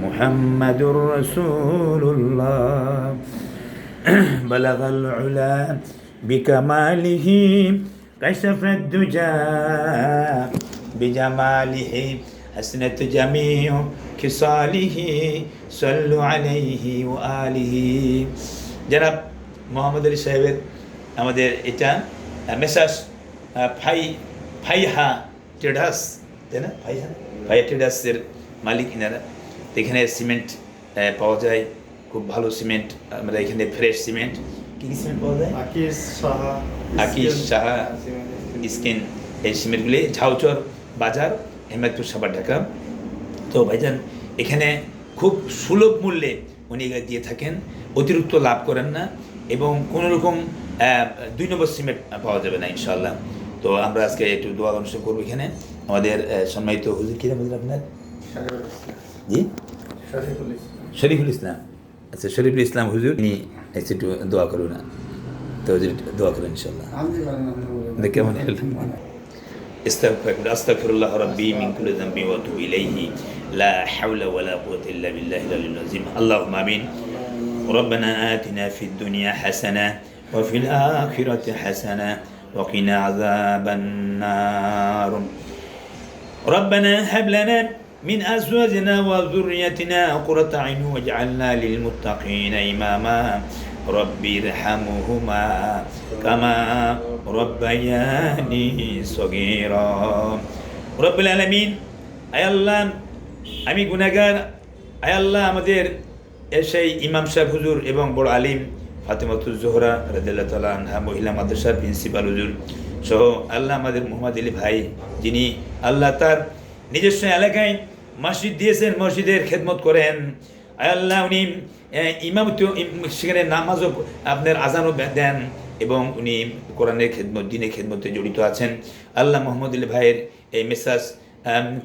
محمد رسول الله بلغ العلا بكماله كشف الدجى بجماله حسنت جميع خصاله صلوا عليه وآله জনাব মোহাম্মদ আলী সাহেবের আমাদের এটা মেসাজ ফাই ফাইহা ট্রেডার্স তাই না ফাইহা ফাইহা ট্রেডার্সের মালিক ইনারা তো এখানে সিমেন্ট পাওয়া যায়। খুব ভালো সিমেন্ট আমরা এখানে ফ্রেশ সিমেন্ট। কী কী সিমেন্ট পাওয়া যায়? আকিস সাহা আকিস সাহা স্কিন। এই সিমেন্টগুলি ঝাউচর বাজার হেমায়তপুর সাবার ঢাকা। তো ভাইজান এখানে খুব সুলভ মূল্যে উনি দিয়ে থাকেন। অতিরিক্ত লাভ করেন না এবং কোনো রকম দুই নম্বর সিমেন্ট পাওয়া যাবে না ইনশাল্লাহ তো আমরা আজকে একটু দোয়া অনুষ্ঠান করব এখানে। আমাদের সম্মানিত হুজুর কিরা বললেন আপনার? জি? شريف الإسلام. شريف الإسلام. هسه شريف الإسلام حضور. يعني دعاء كرونا توجد دعاء كرونا إن شاء الله. ذكر من حل استغفر استغفر الله ربي من كل ذنب وأتوب إليه. لا حول ولا قوة إلا بالله العلي العظيم. اللهم آمين. ربنا آتنا في الدنيا حسنة وفي الآخرة حسنة وقنا عذاب النار. ربنا هب لنا من أزواجنا وذريتنا قرة عين واجعلنا للمتقين إماما ربي ارحمهما كما ربياني صغيرا رب العالمين আয় আল্লাহ আমি গুনাগার আয় আল্লাহ আমাদের এ সেই ইমাম সাহেব হুজুর এবং বড় আলিম ফাতেমাতুল জোহরা রাদিল্লাহ তালা আনহা মহিলা মাদ্রাসার প্রিন্সিপাল হুজুর সহ আল্লাহ আমাদের মোহাম্মদ আলী ভাই যিনি আল্লাহ তার নিজস্ব এলাকায় মসজিদ দিয়েছেন মসজিদের খেদমত করেন। আয় আল্লাহ উনি ইমামত সেখানে নামাজও আপনার আজানও দেন এবং উনি কোরআনের খেদমত দিনের খেদমতে জড়িত আছেন। আল্লাহ মোহাম্মদ আলী ভাইয়ের এই মেসাজ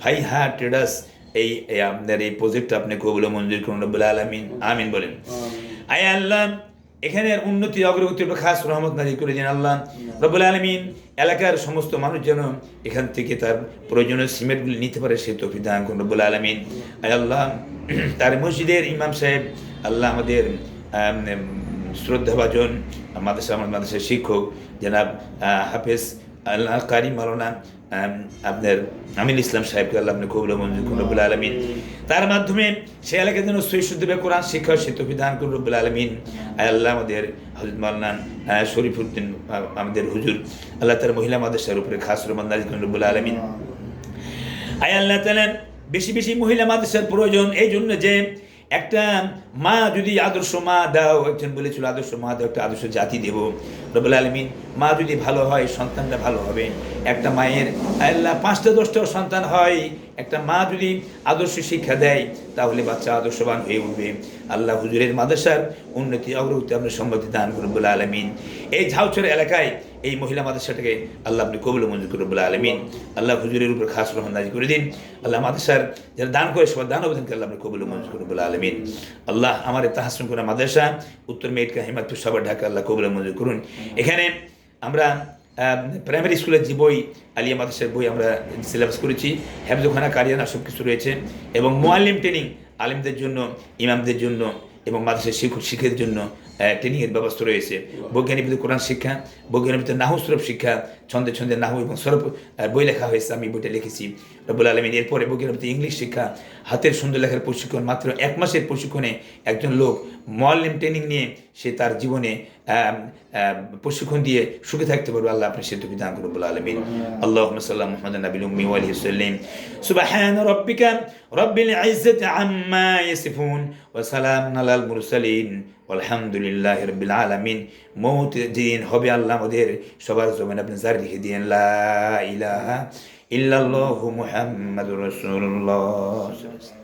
ফাইহা ট্রেডার্স এই আপনার এই প্রজেক্ট আপনি কবুল মঞ্জুর করুন রব্বুল আলমিন। আমিন বলেন। আয় আল্লাহ এখানের উন্নতি অগ্রগতি খাস রহমত নাজি করে যেন আল্লাহ। রবুল আলমিন এলাকার সমস্ত মানুষ যেন এখান থেকে তার প্রয়োজনীয় সিমেন্টগুলি নিতে পারে, সে তফি দান করুন রবুল আলমিন। আল্লাহ, তার মসজিদের ইমাম সাহেব, আল্লাহ আমাদের শ্রদ্ধাভাজন, মাদ্রাসা, মাদ্রাসার শিক্ষক, জনাব হাফেজ আল্লাহ কারি মালানা আপনার আমিন ইসলাম সাহেবকে আল্লাহ আপনি কবুল মঞ্জুর করুন রব্বুল আলমিন। তার মাধ্যমে সে এলাকার জন্য সৈশুদ্ধবে কোরআন শিক্ষা সে বিধান করুন রব্বুল আলমিন। আল্লাহ আমাদের হজরত মাল্লান শরীফুদ্দিন আহ, আমাদের হুজুর আল্লাহ তার মহিলা মাদ্রাসার উপরে খাস রহমান নাজির করুন রব্বুল আলমিন। আয় আল্লাহ তালা বেশি বেশি মহিলা মাদ্রাসার প্রয়োজন এই জন্য যে একটা মা যদি আদর্শ মা দাও, একজন বলেছিল, আদর্শ মা দাও, একটা আদর্শ জাতি দেব। রবুল আলমিন, মা যদি ভালো হয় সন্তানটা ভালো হবে। একটা মায়ের, আল্লাহ পাঁচটা দশটাও সন্তান হয় একটা মা যদি আদর্শ শিক্ষা দেয়, তাহলে বাচ্চা আদর্শবান হয়ে উঠবে। আল্লাহ হুজুরের মাদ্রাসার উন্নতি অগ্রগতি আপনার সম্মতি দান করুন বলে আলমিন। এই ঝাউচর এলাকায় এই মহিলা মাদ্রাসাটাকে আল্লাহ আপনি কবুল মঞ্জুর করুন বলে আলমিন। আল্লাহ হুজুরের উপর খাস রহমান করে দিন। আল্লাহ মাদ্রাসার যারা দান করে, সবার দান অবদানকে আল্লাহ আপনি কবুল মঞ্জুর করুন বলে আলমিন। আল্লাহ আমার এই তাহাসন করা মাদ্রাসা, উত্তর মেটকা হিমাতুর সাবার ঢাকা, আল্লাহ কবুল মঞ্জুর করুন। এখানে আমরা প্রাইমারি স্কুলের যে বই, আলিয়া মাদ্রাসের বই আমরা সিলেবাস করেছি হেফজোখানা কারিয়ানা সব কিছু রয়েছে। এবং মোয়াল্লিম ট্রেনিং আলিমদের জন্য, ইমামদের জন্য এবং মাদ্রাসের শিক্ষক শিখের জন্য ট্রেনিংয়ের ব্যবস্থা রয়েছে। বৈজ্ঞানিক ভিত্তিক কোরআন শিক্ষা, বৈজ্ঞানিক ভিত্তিক নাহু সরব শিক্ষা, ছন্দে ছন্দে নাহু এবং সরব বই লেখা হয়েছে, আমি বইটা লিখেছি। রব্বুল আলমিন এরপরে বৈজ্ঞানিক ভিত্তিক ইংলিশ শিক্ষা, হাতের সুন্দর লেখার প্রশিক্ষণ, মাত্র এক মাসের প্রশিক্ষণে একজন লোক মোয়াল্লিম ট্রেনিং নিয়ে সে তার জীবনে প্রশিক্ষণ দিয়ে সুখে থাকতে পারবে। আল্লাহ আপনি সেতু বিধান করুন বলে আলমিন। আল্লাহ সাল্লাম মোহাম্মদ নবীল উম্মি ওয়ালি সাল্লিম সুবাহান রব্বিকা রব্বিল ইজ্জতি আম্মা ইয়াসিফুন ওয়া সালামুন আলাল মুরসালিন। আলহামদুলিল্লাহ রবিল আলমিন। মৌত দিন হবে আল্লাহ আমাদের, সবার জমিন আপনি জারি লিখে দিন ইলাহা ইল্লাল্লাহু মুহাম্মাদুর রাসূলুল্লাহ।